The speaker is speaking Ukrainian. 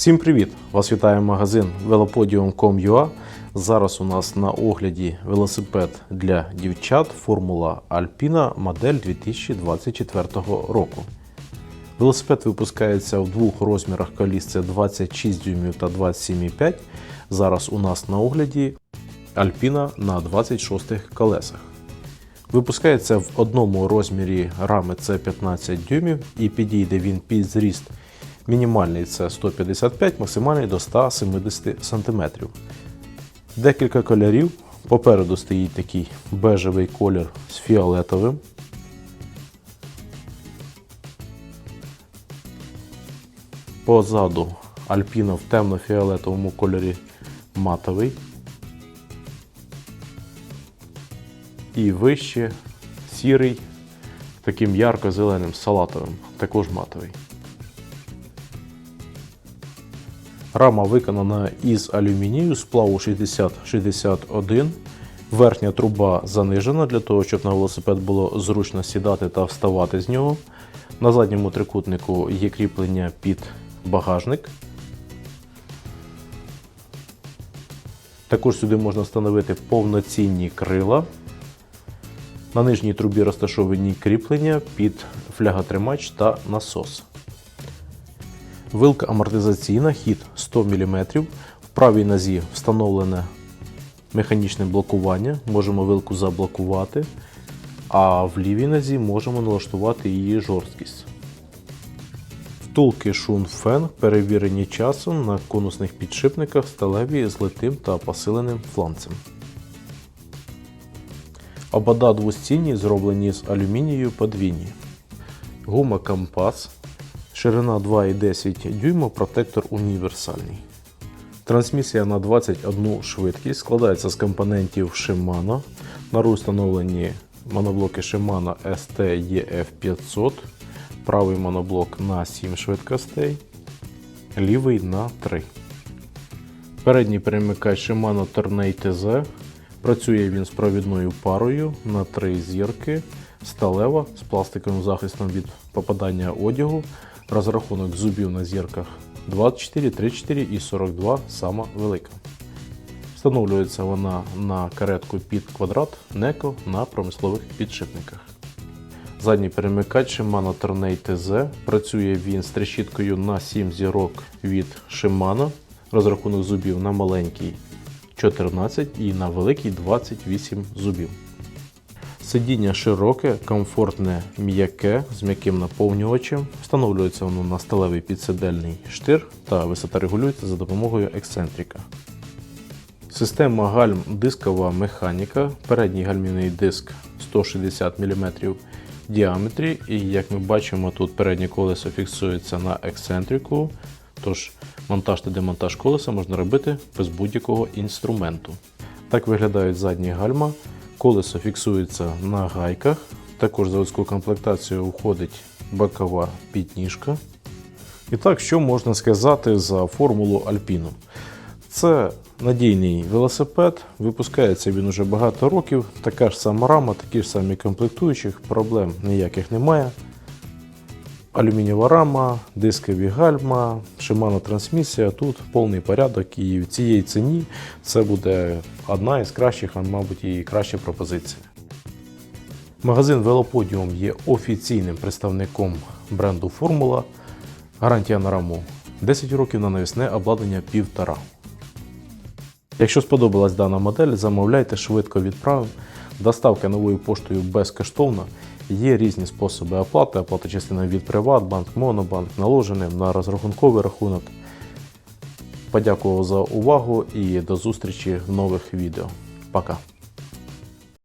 Всім привіт! Вас вітає магазин velopodium.com.ua. Зараз у нас на огляді велосипед для дівчат Формула Alpina модель 2024 року. Велосипед випускається в двох розмірах коліс це 26 дюймів та 27,5. Зараз у нас на огляді Alpina на 26 колесах. Випускається в одному розмірі рами це 15 дюймів і підійде він під зріст мінімальний це 155, максимальний до 170 см. Декілька кольорів. Попереду стоїть такий бежевий колір з фіолетовим. Позаду Альпіна в темно-фіолетовому кольорі матовий. І вище сірий, таким ярко-зеленим салатовим, також матовий. Рама виконана із алюмінію сплаву 6061. Верхня труба занижена для того, щоб на велосипед було зручно сідати та вставати з нього. На задньому трикутнику є кріплення під багажник. Також сюди можна встановити повноцінні крила. На нижній трубі розташовані кріплення під фляготримач та насос. Вилка амортизаційна, хід 100 мм. В правій нозі встановлене механічне блокування. Можемо вилку заблокувати, а в лівій нозі можемо налаштувати її жорсткість. Втулки шун фен перевірені часом на конусних підшипниках сталеві з литим та посиленим фланцем. Обода двостінні зроблені з алюмінію подвійні. Гума компас. Ширина 2,10 дюйма, протектор універсальний. Трансмісія на 21 швидкість складається з компонентів Shimano. На руль встановлені моноблоки Shimano ST EF500, правий моноблок на 7 швидкостей, лівий на 3. Передній перемикач Shimano Tornado TZ. Працює він з провідною парою на 3 зірки, сталева з пластиковим захистом від попадання одягу. Розрахунок зубів на зірках 24, 34 і 42 сама велика. Встановлюється вона на каретку під квадрат неко на промислових підшипниках. Задній перемикач Shimano Tornado TZ. Працює він з трещіткою на 7 зірок від Shimano. Розрахунок зубів на маленький 14 і на великий 28 зубів. Сидіння широке, комфортне, м'яке з м'яким наповнювачем. Встановлюється воно на сталевий підсидельний штир та висота регулюється за допомогою ексцентрика. Система гальм дискова механіка. Передній гальмівний диск 160 мм в діаметрі. І як ми бачимо, тут переднє колесо фіксується на ексцентрику. Тож монтаж та демонтаж колеса можна робити без будь-якого інструменту. Так виглядають задні гальма. Колесо фіксується на гайках. Також в заводську комплектацію входить бокова підніжка. І так, що можна сказати за формулу Alpino? Це надійний велосипед, випускається він уже багато років. Така ж сама рама, такі ж самі комплектуючих, проблем ніяких немає. Алюмінієва рама, дискові гальма, Shimano трансмісія. Тут повний порядок, і в цій ціні це буде одна із кращих, а мабуть, і краща пропозиція. Магазин Velopodium є офіційним представником бренду Формула. Гарантія на раму 10 років на навісне обладнання 1,5. Якщо сподобалась дана модель, замовляйте швидко відправимо. Доставка новою поштою безкоштовна. Є різні способи оплати, оплата частина від Приватбанк, Монобанк, наложеним на розрахунковий рахунок. Подякував за увагу і до зустрічі в нових відео. Пока!